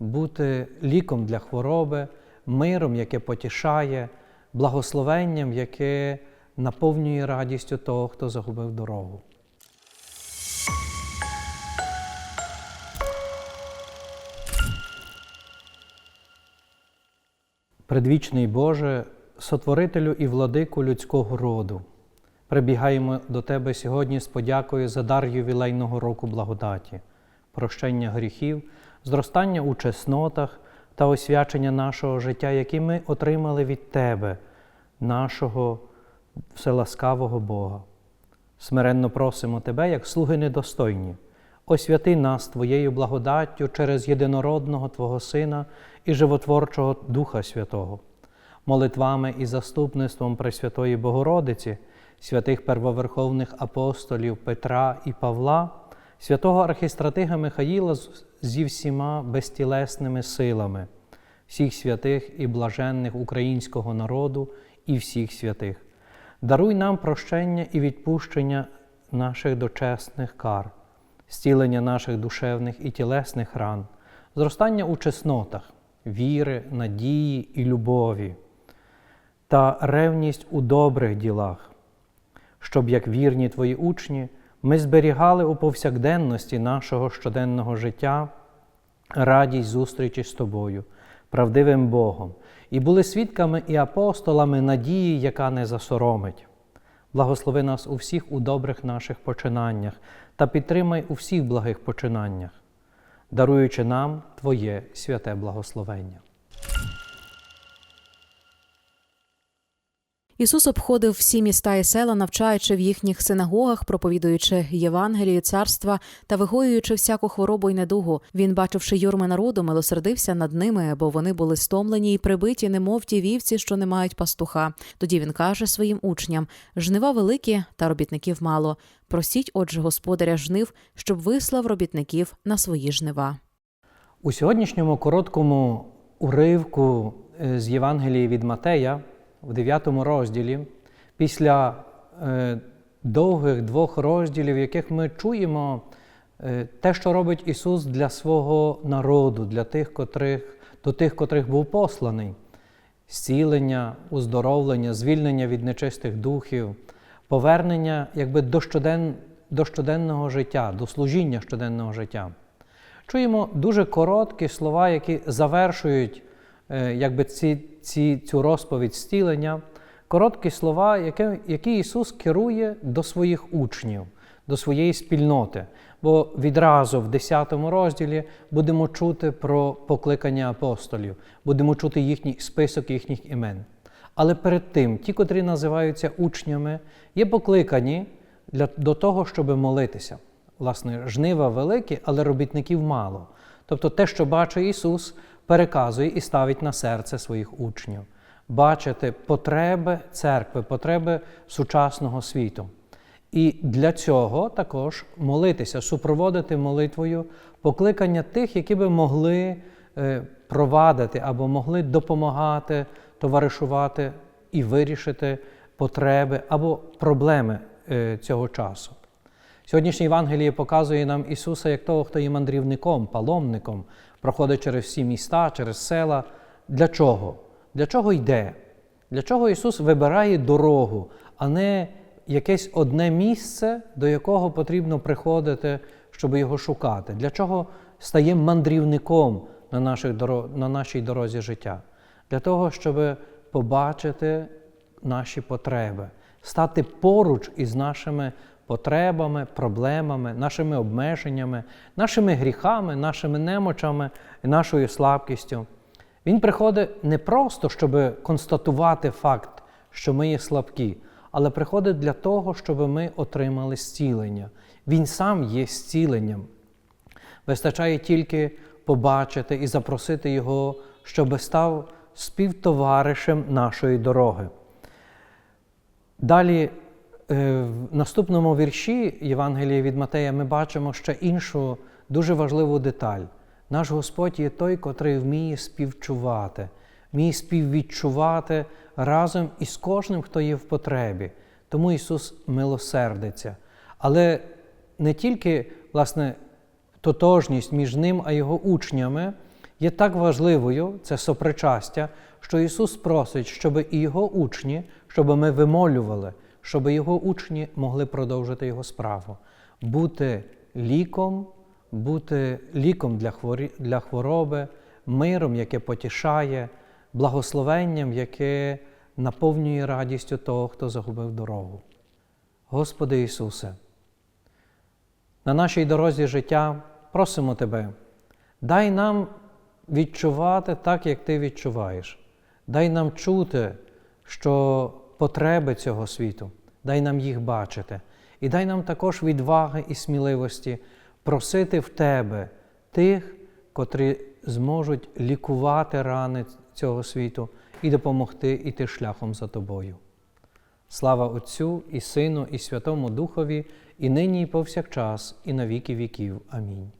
бути ліком для хвороби, миром, яке потішає, благословенням, яке наповнює радістю того, хто загубив дорогу. Предвічний Боже, сотворителю і владику людського роду, прибігаємо до Тебе сьогодні з подякою за дар ювілейного року благодаті, прощення гріхів, зростання у чеснотах та освячення нашого життя, які ми отримали від Тебе, нашого вселаскавого Бога. Смиренно просимо Тебе, як слуги недостойні, освяти нас Твоєю благодаттю через єдинородного Твого Сина і животворчого Духа Святого, молитвами і заступництвом Пресвятої Богородиці, святих первоверховних апостолів Петра і Павла, святого архістратига Михаїла зі всіма безтілесними силами, всіх святих і блаженних українського народу і всіх святих. Даруй нам прощення і відпущення наших дочесних кар, зцілення наших душевних і тілесних ран, зростання у чеснотах, віри, надії і любові та ревність у добрих ділах, щоб, як вірні Твої учні, ми зберігали у повсякденності нашого щоденного життя радість зустрічі з Тобою, правдивим Богом, і були свідками і апостолами надії, яка не засоромить. Благослови нас у всіх у добрих наших починаннях та підтримай у всіх благих починаннях, даруючи нам Твоє святе благословення. Ісус обходив всі міста і села, навчаючи в їхніх синагогах, проповідуючи Євангелію царства та вигоюючи всяку хворобу й недугу. Він, бачивши юрми народу, милосердився над ними, бо вони були стомлені й прибиті, немов ті вівці, що не мають пастуха. Тоді він каже своїм учням: жнива великі, та робітників мало. Просіть, отже, господаря жнив, щоб вислав робітників на свої жнива. У сьогоднішньому короткому уривку е, з Євангелії від Матея в 9 розділі, після е, довгих двох розділів, в яких ми чуємо е, те, що робить Ісус для свого народу, для тих, котрих, до тих, котрих був посланий, зцілення, уздоровлення, звільнення від нечистих духів, повернення якби до, щоден, до щоденного життя, до служіння щоденного життя. Чуємо дуже короткі слова, які завершують е, якби ці, ці, цю розповідь зцілення. Короткі слова, які, які Ісус керує до своїх учнів, до своєї спільноти. Бо відразу в 10 розділі будемо чути про покликання апостолів, будемо чути їхній список їхніх імен. Але перед тим, ті, котрі називаються учнями, є покликані для, до того, щоб молитися. Власне, жнива великі, але робітників мало. Тобто те, що бачить Ісус, переказує і ставить на серце своїх учнів. Бачити потреби церкви, потреби сучасного світу. І для цього також молитися, супроводити молитвою покликання тих, які би могли е, провадити або могли допомагати, товаришувати і вирішити потреби або проблеми е, цього часу. Сьогоднішнє Євангеліє показує нам Ісуса як того, хто є мандрівником, паломником, проходить через всі міста, через села. Для чого? Для чого йде? Для чого Ісус вибирає дорогу, а не якесь одне місце, до якого потрібно приходити, щоб його шукати? Для чого стає мандрівником на, наших на нашій дорозі життя? Для того, щоб побачити наші потреби, стати поруч із нашими потребами, проблемами, нашими обмеженнями, нашими гріхами, нашими немочами і нашою слабкістю. Він приходить не просто, щоб констатувати факт, що ми є слабкі, але приходить для того, щоб ми отримали зцілення. Він сам є зціленням. Вистачає тільки побачити і запросити Його, щоб став співтоваришем нашої дороги. Далі, в наступному вірші Євангелія від Матея ми бачимо ще іншу дуже важливу деталь. Наш Господь є той, котрий вміє співчувати, вміє співвідчувати разом із кожним, хто є в потребі. Тому Ісус милосердиться. Але не тільки, власне, тотожність між ним а його учнями є так важливою, це сопричастя, що Ісус просить, щоб і Його учні, щоб ми вимолювали, щоб Його учні могли продовжити Його справу, бути ліком, бути ліком для, хворі, для хвороби, миром, яке потішає, благословенням, яке наповнює радістю того, хто загубив дорогу. Господи Ісусе, на нашій дорозі життя просимо Тебе, дай нам відчувати так, як Ти відчуваєш. Дай нам чути, що потреби цього світу, дай нам їх бачити. І дай нам також відваги і сміливості просити в Тебе тих, котрі зможуть лікувати рани цього світу і допомогти іти шляхом за Тобою. Слава Отцю і Сину, і Святому Духові, і нині, і повсякчас, і на віки віків. Амінь.